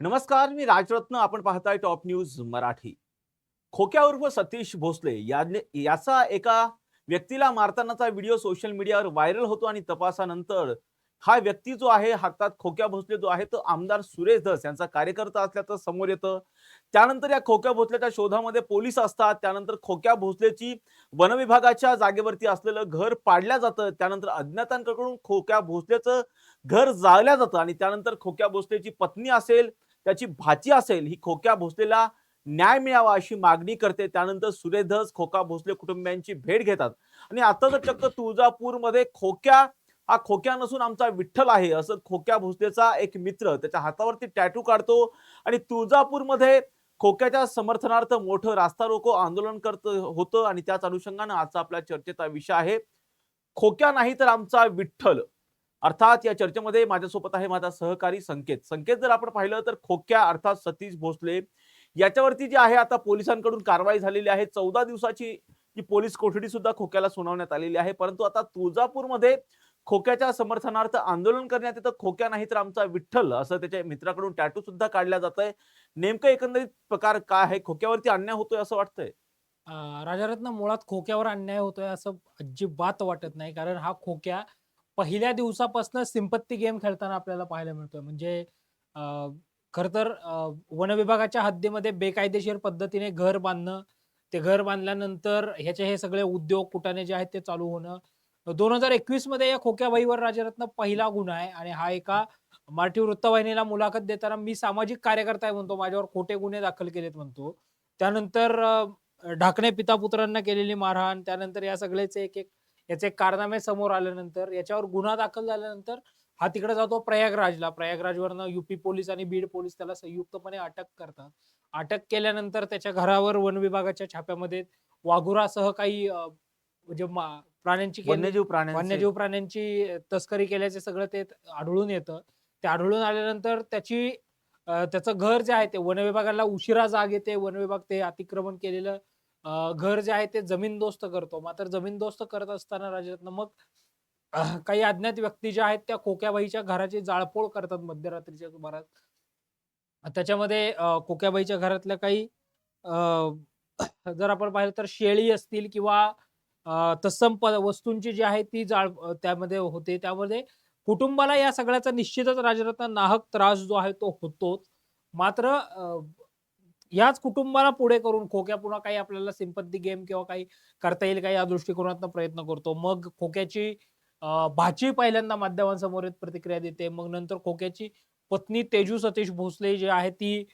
नमस्कार मी राजरत्न. आपण पाहताय टॉप न्यूज मराठी. खोक्या उर्फ सतीश भोसले याने याचा एका व्यक्तीला मारतानाचा व्हिडिओ सोशल मीडियावर व्हायरल होतो आणि तपासानंतर हा व्यक्ती जो आहे हातात खोक्या भोसले जो आहे तो आमदार सुरेश धस यांचा कार्यकर्ता असल्याचं समोर येतं. त्यानंतर या खोक्या भोसल्याच्या शोधामध्ये पोलीस असतात. त्यानंतर खोक्या भोसलेची वनविभागाच्या जागेवरती असलेलं घर पाडल्या जातं. त्यानंतर अज्ञातांकडून खोक्या भोसलेचं घर जाळल्या जातं आणि त्यानंतर खोक्या भोसलेची पत्नी असेल त्याची भाची असेल ही खोक्या भोसलेला न्याय मिळावा अशी मागणी करते. त्यानंतर सुरेधस खोका भोसले कुटुंबियांची भेट घेतात. आणि आता तर चक्क तुळजापूरमध्ये खोक्या हा खोक्या नसून आमचा विठ्ठल आहे. असं खोक्या भोसलेचा एक मित्र त्याच्या हातावरती टॅटू काढतो आणि तुळजापूरमध्ये खोक्याच्या समर्थनार्थ मोठं रास्ता रोको आंदोलन करत होतं. आणि त्याच अनुषंगानं आजचा आपल्या चर्चेचा विषय आहे. खोक्या नाही तर आमचा विठ्ठल. अर्थात या चर्चेमध्ये माझ्यासोबत आहे माझा सहकारी संकेत. संकेत जर आपण पाहिलं तर खोक्या अर्थात सतीश भोसले. याच्यावरती जी आहे आता पोलिसांकडून कारवाई झालेली आहे. चौदा दिवसाची जी पोलीस कोठडी सुद्धा खोक्याला सुनावण्यात आलेली आहे. परंतु आता तुळजापूरमध्ये खोक्याच्या समर्थनार्थ आंदोलन करण्यात येतं. खोक्या नाही तर आमचा विठ्ठल असं त्याच्या मित्राकडून टॅटू सुद्धा काढल्या जात आहे नेमकं एकंदरीत प्रकार काय आहे? खोक्यावरती अन्याय होतोय असं वाटतंय? राजारत्न मुळात खोक्यावर अन्याय होतोय असं अजिबात वाटत नाही. कारण हा खोक्या पहिल्या दिवसापासून सिंपत्ती गेम खेळताना आपल्याला पाहायला मिळतोय. म्हणजे खर तर वन विभागाच्या हद्दीमध्ये बेकायदेशीर पद्धतीने घर बांधणं ते घर बांधल्यानंतर ह्याचे हे सगळे उद्योग कुटाने जे आहेत ते चालू होणं. दोन हजार एकवीसमध्ये या खोक्याबाईवर राजारत्न पहिला गुन्हा आहे आणि हा एका मराठी वृत्तवाहिनीला मुलाखत देताना मी सामाजिक कार्यकर्ता आहे म्हणतो. माझ्यावर खोटे गुन्हे दाखल केलेत म्हणतो. त्यानंतर ढाकणे पिता पुत्रांना केलेली मारहाण त्यानंतर या सगळेच एक एक याचे कारनामे समोर आल्यानंतर याच्यावर गुन्हा दाखल झाल्यानंतर हा तिकडे जातो प्रयागराजला. प्रयागराजवरनं युपी पोलीस आणि बीड पोलीस त्याला संयुक्तपणे अटक करतात. अटक केल्यानंतर त्याच्या घरावर वन विभागाच्या छाप्यामध्ये वाघुरासह काही म्हणजे प्राण्यांची वन्यजीव प्राण्यांचे. वन्यजीव प्राण्यांची तस्करी केल्याचे सगळं ते आढळून येतं. ते आढळून आल्यानंतर त्याची त्याचं घर जे आहे ते वन विभागाला उशिरा जाग येते. वन विभाग ते अतिक्रमण केलेलं घर जे आहे ते जमीनदोस्त करतो. मात्र जमीनदोस्त करत असताना राजरत्न मग काही अज्ञात व्यक्ती ज्या आहेत त्या खोक्याबाईच्या घराची जाळपोळ करतात मध्यरात्रीच्या सुमारास. त्याच्यामध्ये कोक्याबाईच्या खोक्याबाईच्या घरातल्या काही जर आपण पाहिलं तर शेळी असतील किंवा तत्सम वस्तूंची जी आहे ती जाळ त्यामध्ये होते. त्यामध्ये कुटुंबाला या सगळ्याचा निश्चितच राजरत्न नाहक त्रास जो आहे तो होतोच. मात्र याच कुटुंबाला पुढे करून खोक्या पुन्हा काही आपल्याला सिंपत्ती गेम किंवा काही करता येईल काही या दृष्टिकोनातून प्रयत्न करतो. मग खोक्याची भाची पहिल्यांदा माध्यमांसमोर येत प्रतिक्रिया देते. मग नंतर खोक्याची पत्नी तेजू सतीश भोसले जी आहे ती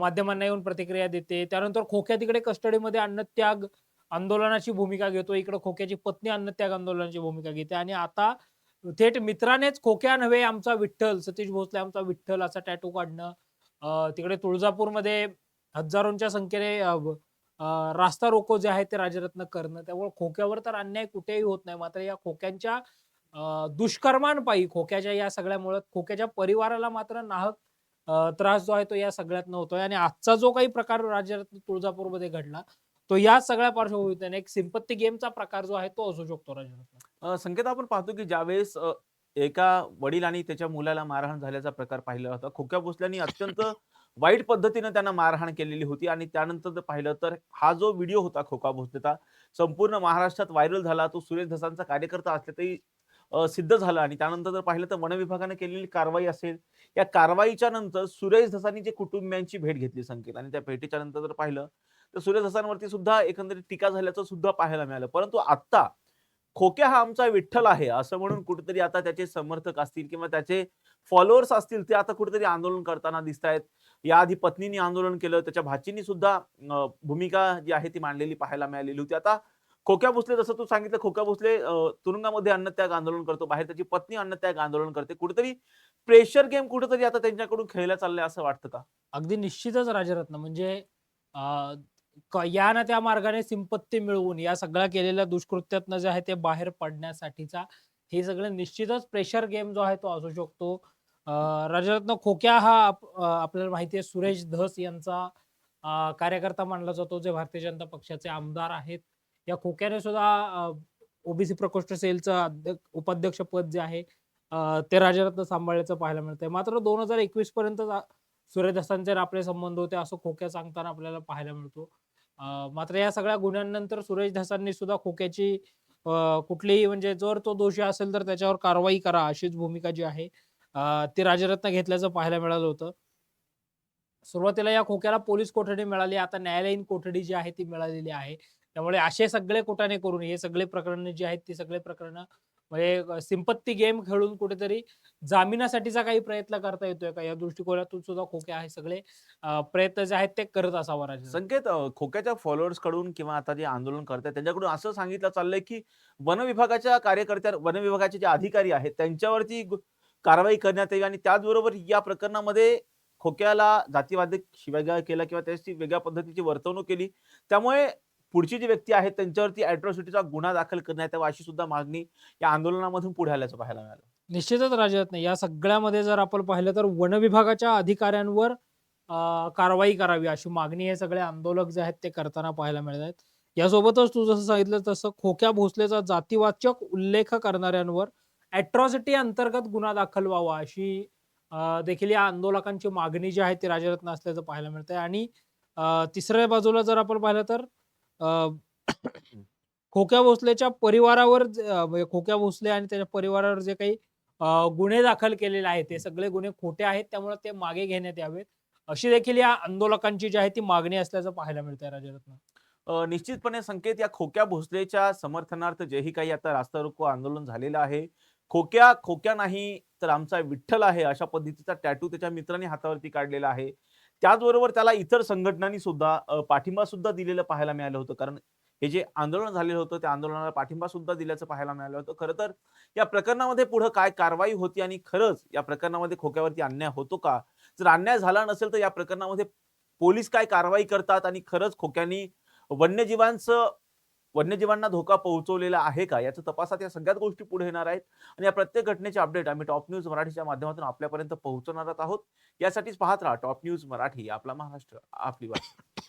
माध्यमांना येऊन प्रतिक्रिया देते. त्यानंतर खोक्या तिकडे कस्टडीमध्ये अन्नत्याग आंदोलनाची भूमिका घेतो. इकडे खोक्याची पत्नी अन्नत्याग आंदोलनाची भूमिका घेते. आणि आता थेट मित्रानेच खोक्या नव्हे आमचा विठ्ठल सतीश भोसले आमचा विठ्ठल असा टॅटू काढणं तिकडे तुळजापूरमध्ये हजारोंच्या संख्येने रास्ता रोको जे आहे ते राजरत्न करणं. त्यामुळे खोक्यावर तर अन्याय कुठेही होत नाही. मात्र या खोक्यांच्या दुष्कर्मांपायी खोक्याच्या या सगळ्यामुळे खोक्याच्या परिवाराला मात्र नाहक त्रास जो आहे तो या सगळ्यात होतोय. आणि आजचा जो काही प्रकार राज्यात तुळजापूरमध्ये घडला तो या सगळ्या पार्श्वभूमीने एक सिंपत्ती गेमचा प्रकार जो आहे तो असू शकतो राज्यात संकेत आपण पाहतो की ज्यावेळेस एका वडील आणि त्याच्या मुलाला मारहाण झाल्याचा प्रकार पाहिला होता खोक्या भोसल्यांनी अत्यंत वाईट पद्धतीनं त्यांना मारहाण केलेली होती आणि त्यानंतर जर पाहिलं तर हा जो व्हिडिओ होता खोका भोसलेचा संपूर्ण महाराष्ट्रात व्हायरल झाला तो सुरेश धसांचा कार्यकर्ता असले तरी सिद्ध झालं आणि त्यानंतर जर पाहिलं तर वन विभागाने केलेली कारवाई असेल या कारवाईच्या नंतर सुरेश धसांनी जे कुटुंबियांची भेट घेतली संकेत आणि त्या भेटीच्या नंतर जर पाहिलं तर सुरेश धसांवरती सुद्धा एकंदरीत टीका झाल्याचं सुद्धा पाहायला मिळालं. परंतु आत्ता खोक्या हा आमचा विठ्ठल आहे असं म्हणून कुठेतरी आता त्याचे समर्थक असतील किंवा त्याचे फॉलोअर्स असतील ते आता कुठेतरी आंदोलन करताना दिसत आहेत याआधी पत्नीने आंदोलन केलं त्याच्या भाचीनी सुद्धा भूमिका जी आहे ती मांडलेली पाहायला मिळालेली होती. आता खोक्या भोसले जसं तू सांगितलं खोक्या भोसले तुरुंगामध्ये अन्नत्याग आंदोलन करतो बाहेर त्याची पत्नी अन्नत्याग आंदोलन करते. कुठेतरी प्रेशर गेम कुठेतरी आता त्यांच्याकडून खेळला चाललंय असं वाटतं का? अगदी निश्चितच राजरत्न. म्हणजे या ना त्या मार्गाने संपत्ती मिळवून या सगळ्या केलेल्या दुष्कृत्यातनं जे आहे ते बाहेर पडण्यासाठीचा हे सगळं निश्चितच प्रेशर गेम जो आहे तो असू शकतो. अ, राजरत्न खोक्या हा आप- आपल्याला माहिती आहे सुरेश धस यांचा कार्यकर्ता मानला जातो जे भारतीय जनता पक्षाचे आमदार आहेत. या खोक्याने सुद्धा ओबीसी प्रकोष्ठ सेलचं अध्यक्ष उपाध्यक्ष पद जे आहे ते राजरत्न सांभाळल्याचं पाहायला मिळतंय. मात्र दोन हजार एकवीस पर्यंत जा- सूर्यदत्तांचे आपले संबंध होते असं खोक्या सांगताना आपल्याला पाहायला मिळतो. अं, मात्र या सगळ्या गुन्ह्यांनंतर सुरेश धसांनी सुद्धा खोक्याची अं, कुठलीही म्हणजे जर तो दोषी असेल तर त्याच्यावर कारवाई करा अशीच भूमिका जी आहे. अं, राजरत्न घेतल्याचं पाहायला मिळालं होतं. सुरुवातीला या खोक्याला पोलीस कोठडी मिळाली. आता न्यायालयीन कोठडी जी आहे ती मिळालेली आहे. त्यामुळे असे सगळे कुठाने करून हे सगळे प्रकरण जी आहेत ती सगळे प्रकरण म्हणजे सिंपत्ती गेम खेळून कुठेतरी जामिनासाठीचा काही प्रयत्न करता येतोय का? या दृष्टिकोनातून सुद्धा खोके आहे सगळे. प्रयत्न जे आहेत ते करत असावा राजा संकेत अ, खोक्याच्या फॉलोअर्सकडून किंवा आता जे आंदोलन करतात त्यांच्याकडून असं सांगितलं चाललंय की वन विभागाच्या कार्यकर्त्या वन विभागाचे जे अधिकारी आहेत त्यांच्यावरती गु- कारवाई करण्यात यावी आणि त्याचबरोबर या प्रकरणामध्ये खोक्याला जातीवादी शिवागाळ केला किंवा त्याची वेगळ्या पद्धतीची वर्तवणूक केली. त्यामुळे पुढची जी व्यक्ती आहेत त्यांच्यावरती अॅट्रॉसिटीचा गुन्हा दाखल करण्यात यावा अशी सुद्धा मागणी या आंदोलनामधून पुढे आल्याचं पाहायला मिळालं. निश्चितच राजरत्न या सगळ्यामध्ये जर आपण पाहिलं तर वन विभागाच्या अधिकाऱ्यांवर कारवाई करावी अशी मागणी हे सगळे आंदोलक जे आहेत ते करताना पाहायला मिळत आहेत. यासोबतच तू जसं सांगितलं तसं खोक्या भोसलेचा जातीवाचक उल्लेख करणाऱ्यांवर अॅट्रॉसिटी अंतर्गत गुन्हा दाखल व्हावा अशी देखील या आंदोलकांची मागणी जी आहे ती राजरत्न असल्याचं पाहायला मिळतंय. आणि तिसऱ्या बाजूला जर आपण पाहिलं तर खोक्या भोसलेच्या परिवारावर म्हणजे खोक्या भोसले आणि त्याच्या परिवारावर जे काही गुन्हे दाखल केलेले आहेत ते सगळे गुन्हे खोटे आहेत त्यामुळे ते मागे घेण्यात यावेत. अशी देखील या आंदोलकांची जी आहे ती मागणी असल्याचं पाहायला मिळतंय राजरत्न निश्चितपणे संकेत या खोक्या भोसलेच्या समर्थनार्थ जेही काही आता रास्ता रोको आंदोलन झालेलं आहे. खोक्या खोक्या नाही तर आमचा विठ्ठल आहे अशा पद्धतीचा टॅटू त्याच्या मित्राने हातावरती काढलेला आहे. त्याचबरोबर त्याला इतर संघटनांनी सुद्धा पाठिंबा सुद्धा दिलेलं पाहायला मिळालं होतं. कारण हे जे आंदोलन झालेलं होतं त्या आंदोलनाला पाठिंबा सुद्धा दिल्याचं पाहायला मिळालं होतं. खरं तर या प्रकरणामध्ये पुढे काय कारवाई होती आणि खरंच या प्रकरणामध्ये खोक्यावरती अन्याय होतो का? जर अन्याय झाला नसेल तर या प्रकरणामध्ये पोलीस काय कारवाई करतात आणि खरंच खोक्यांनी वन्यजीवांचं वन्यजीवांना धोका पोहोचवलेला आहे का? याचं तपासात या सगळ्याच गोष्टी पुढे येणार आहेत. आणि या प्रत्येक घटनेचे अपडेट आम्ही टॉप न्यूज मराठीच्या माध्यमातून आपल्यापर्यंत पोहोचवणार आहोत. यासाठीच पाहत राहा टॉप न्यूज मराठी आपला महाराष्ट्र आपली बात